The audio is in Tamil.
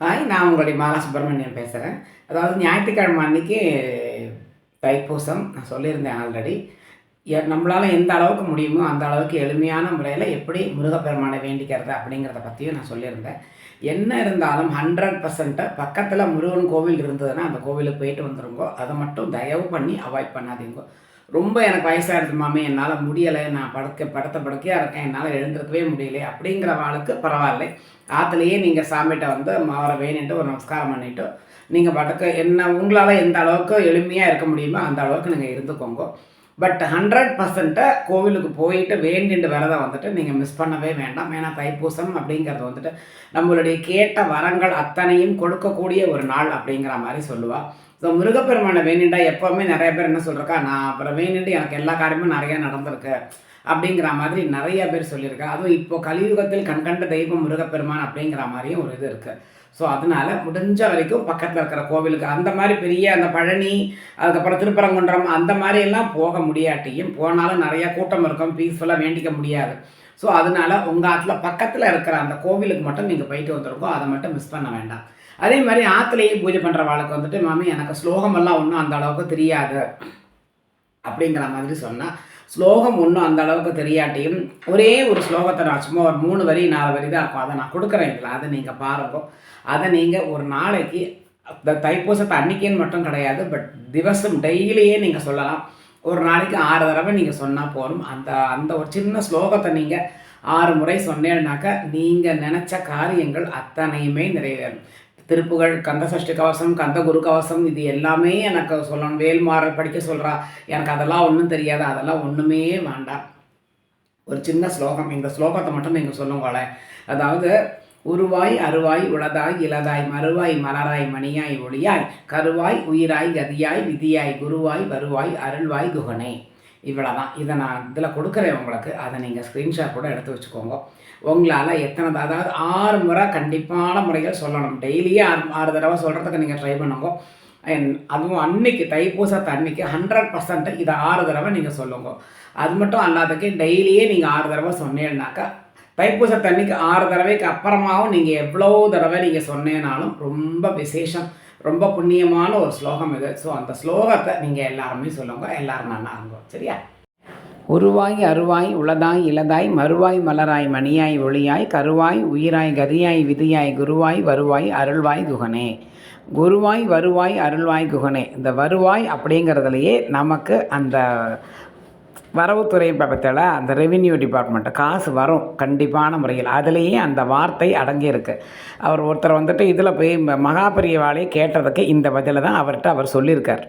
ஹாய் நான் உங்களுடைய மாலா சுப்பிரமணியன் பேசுகிறேன் அதாவது ஞாயிற்றுக்கிழமை அன்னைக்கு தைப்பூசம் நான் சொல்லியிருந்தேன் ஆல்ரெடி நம்மளால் எந்த அளவுக்கு முடியுமோ அந்த அளவுக்கு எளிமையான முறையில் எப்படி முருகப்பெருமானை வேண்டிக்கிறது அப்படிங்கிறத பற்றியும் நான் சொல்லியிருந்தேன். என்ன இருந்தாலும் ஹண்ட்ரட் பர்சன்ட்டு பக்கத்தில் முருகன் கோவில் இருந்ததுன்னா அந்த கோவிலுக்கு போயிட்டு வந்துருங்கோ. அதை மட்டும் தயவு பண்ணி அவாய்ட் பண்ணாதீங்க. ரொம்ப எனக்கு வயசாகிடுது மாமே என்னால் முடியலை. நான் படுக்க படுத்த படுக்கையாக இருக்கேன். என்னால் எழுந்திருக்கவே முடியல. அப்படிங்கிறவாளுக்கு பரவாயில்ல. ஆற்றுலையே நீங்கள் சாமிகிட்ட வந்து அவரை வேணுன்ட்டு ஒரு நமஸ்காரம் பண்ணிவிட்டு நீங்கள் படுக்க என்ன உங்களால் எந்த அளவுக்கு எளிமையாக இருக்க முடியுமோ அந்த அளவுக்கு நீங்கள் இருந்துக்கோங்க. பட் ஹண்ட்ரட் பர்சன்ட்டை கோவிலுக்கு போயிட்டு வேண்டிட்டு விரதம் வந்துட்டு நீங்கள் மிஸ் பண்ணவே வேண்டாம். ஏன்னா தைப்பூசம் அப்படிங்கிறது வந்துட்டு நம்மளுடைய கேட்ட வரங்கள் அத்தனையும் கொடுக்கக்கூடிய ஒரு நாள் அப்படிங்கிற மாதிரி சொல்லுவாள் ஸோ முருகப்பெருமானை வேணிண்டா எப்போவுமே நிறைய பேர் என்ன சொல்கிறக்கா நான் அப்புறம் வேணிட்டு எனக்கு எல்லா காரியமும் நிறையா நடந்திருக்கு. அப்படிங்கிற மாதிரி நிறைய பேர் சொல்லியிருக்கேன் அதுவும் இப்போ கலியுகத்தில் கண்கண்ட தெய்வம் முருகப்பெருமான் அப்படிங்கிற மாதிரியும் ஒரு இது இருக்குது ஸோ அதனால் முடிஞ்ச வரைக்கும் பக்கத்தில் இருக்கிற கோவிலுக்கு அந்த மாதிரி பெரிய அந்த பழனி அதுக்கப்புறம் திருப்பரங்குன்றம் அந்த மாதிரியெல்லாம் போக முடியாட்டியும் போனாலும் நிறையா கூட்டம் இருக்கும் பீஸ்ஃபுல்லாக வேண்டிக்க முடியாது. ஸோ அதனால் உங்கள் ஆற்றுல பக்கத்தில் இருக்கிற அந்த கோவிலுக்கு மட்டும் நீங்கள் போயிட்டு வந்துருக்கோம் அதை மட்டும் மிஸ் பண்ண வேண்டாம். அதே மாதிரி ஆற்றுலையே பூஜை பண்ணுற வாழ்க்கை வந்துட்டு மாமி எனக்கு ஸ்லோகமெல்லாம் ஒன்றும் அந்த அளவுக்கு தெரியாது. அப்படிங்கிற மாதிரி சொன்னால் ஸ்லோகம் ஒன்றும் அந்த அளவுக்கு தெரியாட்டியும் ஒரே ஒரு ஸ்லோகத்தை நான் சும்மா ஒரு மூணு வரி நாலு வரி தான் இருக்கும். அதை நான் கொடுக்குறேன் இல்லை அதை நீங்கள் பாருங்க. அதை நீங்கள் ஒரு நாளைக்கு இந்த தைப்பூசத்தை அன்னைக்கேன்னு மட்டும் கிடையாது பட் திவசம் டெய்லியே நீங்கள் சொல்லலாம். ஒரு நாளைக்கு ஆறு தடவை நீங்கள் சொன்னால் போதும். அந்த அந்த ஒரு சின்ன ஸ்லோகத்தை நீங்கள் ஆறு முறை சொன்னேன்னாக்கா நீங்கள் நினச்ச காரியங்கள் அத்தனையுமே நிறைவேறும். திருப்புகழ் கந்த சஷ்டி கவசம் கந்த குரு கவசம் இது எல்லாமே எனக்கு சொல்லணும். வேல்மாற படிக்க சொல்கிறா எனக்கு அதெல்லாம் ஒன்றும் தெரியாது. அதெல்லாம் ஒன்றுமே வேண்டாம். ஒரு சின்ன ஸ்லோகம். இந்த ஸ்லோகத்தை மட்டும் நீங்கள் சொல்லுங்களேன். அதாவது உருவாய் அருவாய் உளதாய் இளதாய் மறுவாய் மலராய் மணியாய் ஒளியாய் கருவாய் உயிராய் கதியாய் விதியாய் குருவாய் வருவாய் அருள்வாய் குகனே. இவ்வளோதான் இதை நான் இதில் கொடுக்குறேன் உங்களுக்கு. அதை நீங்கள் ஸ்க்ரீன்ஷாட் கூட எடுத்து வச்சுக்கோங்க. உங்களால் எத்தனை அதாவது ஆறு முறை கண்டிப்பான முறைகள் சொல்லணும். டெய்லியே ஆறு ஆறு தடவை சொல்கிறதுக்கு நீங்கள் ட்ரை பண்ணுங்க. அதுவும் அன்னைக்கு தைப்பூசத்தை அன்னைக்கு ஹண்ட்ரட் பர்சன்ட் இதை ஆறு தடவை நீங்கள் சொல்லுங்க. அது மட்டும் அல்லாதக்கு டெய்லியே நீங்கள் ஆறு தடவை சொன்னீங்கன்னாக்கா தைப்பூசத்தை தண்ணிக்கு ஆறு தடவைக்கு அப்புறமாவும் நீங்கள் எவ்வளோ தடவை நீங்கள் சொன்னேனாலும் ரொம்ப விசேஷம் ரொம்ப புண்ணியமான ஒரு ஸ்லோகம் இது. ஸோ அந்த ஸ்லோகத்தை நீங்கள் எல்லாருமே சொல்லுங்க எல்லாரும் நல்லா இருங்கோ சரியா? உருவாய் அருவாய் உளதாய் இளதாய் மறுவாய் மலராய் மணியாய் ஒளியாய் கருவாய் உயிராய் கதியாய் விதியாய் குருவாய் வருவாய் அருள்வாய் குகனே. குருவாய் வருவாய் அருள்வாய் குகனே. இந்த வருவாய் அப்படிங்கிறதுலையே நமக்கு அந்த வரவுத்துறை பக்கத்தில் அந்த ரெவின்யூ டிபார்ட்மெண்ட்டு காசு வரும் கண்டிப்பான முறையில். அதுலேயே அந்த வார்த்தை அடங்கியிருக்கு அவர் ஒருத்தர் வந்துட்டு இதில் போய் மகாபெரியவாளே கேட்டதுக்கு இந்த பதிலை தான் அவர்கிட்ட அவர் சொல்லியிருக்கார்.